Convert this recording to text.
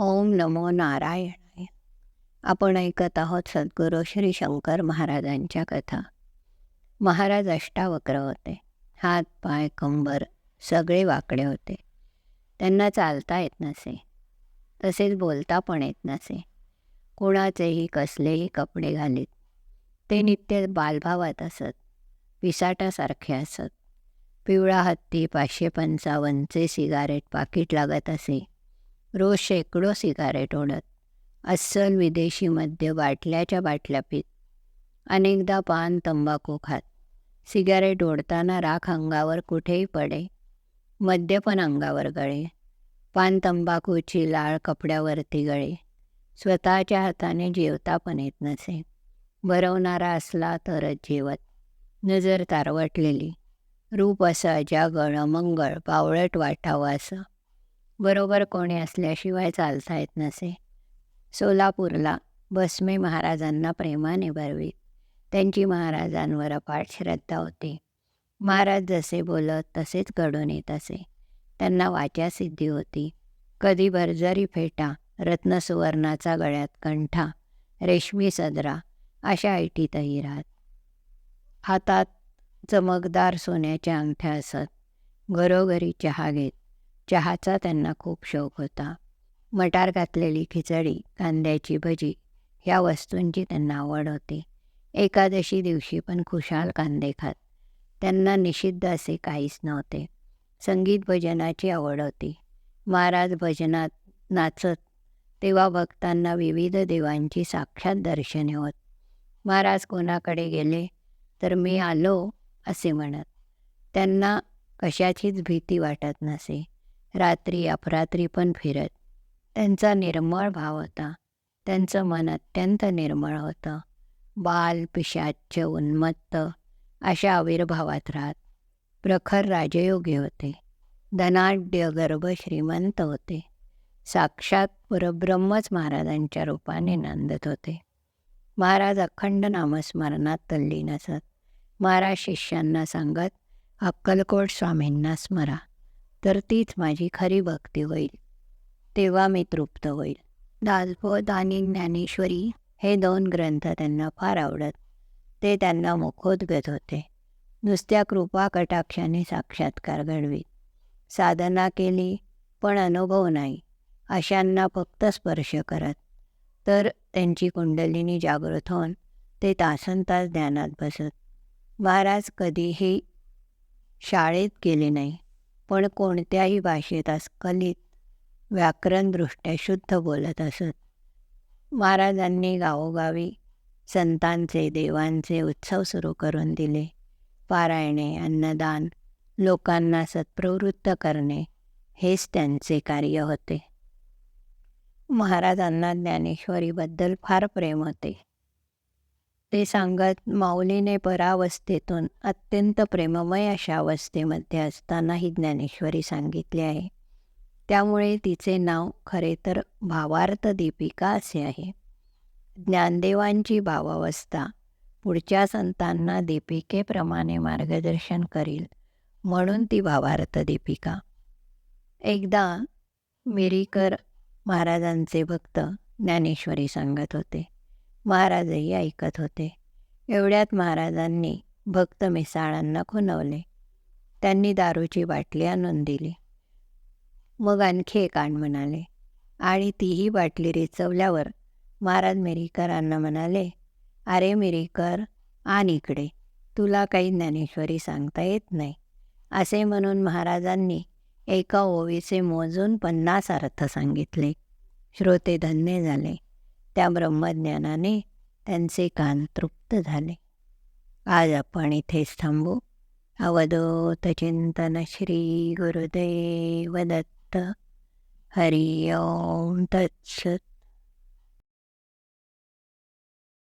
ओम नमो नारायणाय. आपण ऐकत आहोत सद्गुरू श्री शंकर महाराजांच्या कथा. महाराज अष्टावक्र होते. हात पाय कंबर सगळे वाकडे होते. त्यांना चालता येत नसे. तसेच बोलता पण येत नसे. कोणाचेही कसलेही कपडे घालीत. ते नित्य बालभावात असत. पिसाटासारखे असत. पिवळा हत्ती पाचशे पंचावन्नचे सिगारेट पाकिट लागत असे. रोज शेकडो सिगारेट ओढत अस्सल विदेशी मद्य बाटल्याच्या बाटल्या पीत अनेकदा पान तंबाखू खात. सिगारेट ओढताना राख अंगावर कुठेही पडे मद्य पण अंगावर गळे. पान तंबाखूची लाळ कपड्यावरती गळे. स्वतःच्या हाताने जेवता पण येत नसे. भरवणारा असला तरच जेवत. नजर तारवटलेली. रूप असं अजागळ अमंगळ पावळट वाटावं असं. बरोबर कोणी असल्याशिवाय चालता येत नसे. सोलापूरला बसमे महाराजांना प्रेमाने भरवीत त्यांची महाराजांवर अपाट श्रद्धा होती. महाराज जसे बोलत तसेच घडून येत असे. त्यांना वाचासिद्धी होती. कधी भरजरी फेटा रत्नसुवर्णाचा गळ्यात कंठा रेशमी सदरा अशा ऐटीतही राहत. हातात चमकदार सोन्याच्या अंगठ्या असत. घरोघरी चहा घेत. चहाचा त्यांना खूप शौक होता. मटार घातलेली खिचडी कांद्याची भजी ह्या वस्तूंची त्यांना आवड होती. एकादशी दिवशी पण खुशाल कांदे खात. त्यांना निषिद्ध असे काहीच नव्हते. संगीत भजनाची आवड होती. महाराज भजनात नाचत तेव्हा भक्तांना विविध देवांची साक्षात दर्शने होत. महाराज कोणाकडे गेले? तर मी आलो असे म्हणत. त्यांना कशाचीच भीती वाटत नसे. रात्री अपरात्री पण फिरत. त्यांचा निर्मळ भाव होता. त्यांचं मन अत्यंत निर्मळ होतं. बाल पिशाच उन्मत्त अशा आविर्भावात राहत. प्रखर राजयोगी होते. धनाढ्य गर्भ श्रीमंत होते. साक्षात परब्रह्मच महाराजांच्या रूपाने नांदत होते. महाराज अखंड नामस्मरणात तल्लीन असत. महाराज शिष्यांना सांगत अक्कलकोट स्वामींना स्मरा. तर तीच माझी खरी भक्ती होईल. तेव्हा मी तृप्त होईल. दासबोध आणि ज्ञानेश्वरी हे दोन ग्रंथ त्यांना फार आवडत. ते त्यांना मुखोद्गत होते. नुसत्या कृपा कटाक्षाने साक्षात्कार घडवीत. साधना केली पण अनुभव नाही. अशांना फक्त स्पर्श करत. तर त्यांची कुंडलिनी जागृत होऊन ते तासन तास ध्यानात बसत. महाराज कधीही शाळेत गेले नाही. पण कोणत्याही भाषेत अस्खलित व्याकरणदृष्ट्या शुद्ध बोलत असत. महाराजांनी गावोगावी संतांचे देवांचे उत्सव सुरू करून दिले. पारायणे अन्नदान लोकांना सत्प्रवृत्त करणे हेच त्यांचे कार्य होते. महाराजांना ज्ञानेश्वरीबद्दल फार प्रेम होते. ते सांगत माऊलीने परावस्थेतून अत्यंत प्रेममय अशा अवस्थेमध्ये असताना ही ज्ञानेश्वरी सांगितली आहे. त्यामुळे तिचे नाव खरे तर भावार्थ दीपिका असे आहे. ज्ञानदेवांची भावावस्था पुढच्या संतांना दीपिकेप्रमाणे मार्गदर्शन करील म्हणून ती भावार्थ दीपिका. एकदा मिरीकर महाराजांचे भक्त ज्ञानेश्वरी सांगत होते. महाराजही ऐकत होते. एवढ्यात महाराजांनी भक्त मिसाळांना खुनवले त्यांनी दारूची बाटली आणून दिली. मग आणखी एक आण म्हणाले. आणि तीही बाटली रिचवल्यावर महाराज मिरीकरांना म्हणाले अरे मिरीकर आण इकडे. तुला काही ज्ञानेश्वरी सांगता येत नाही. असे म्हणून महाराजांनी एका ओवीचे मोजून पन्नास अर्थ सांगितले. श्रोते धन्य झाले. त्या ब्रह्मज्ञानाने त्यांचे कान तृप्त झाले. आज आपण इथेच थांबू. अवधूत चिंतन श्री गुरुदेव दत्त. हरि ओम. तत्सत.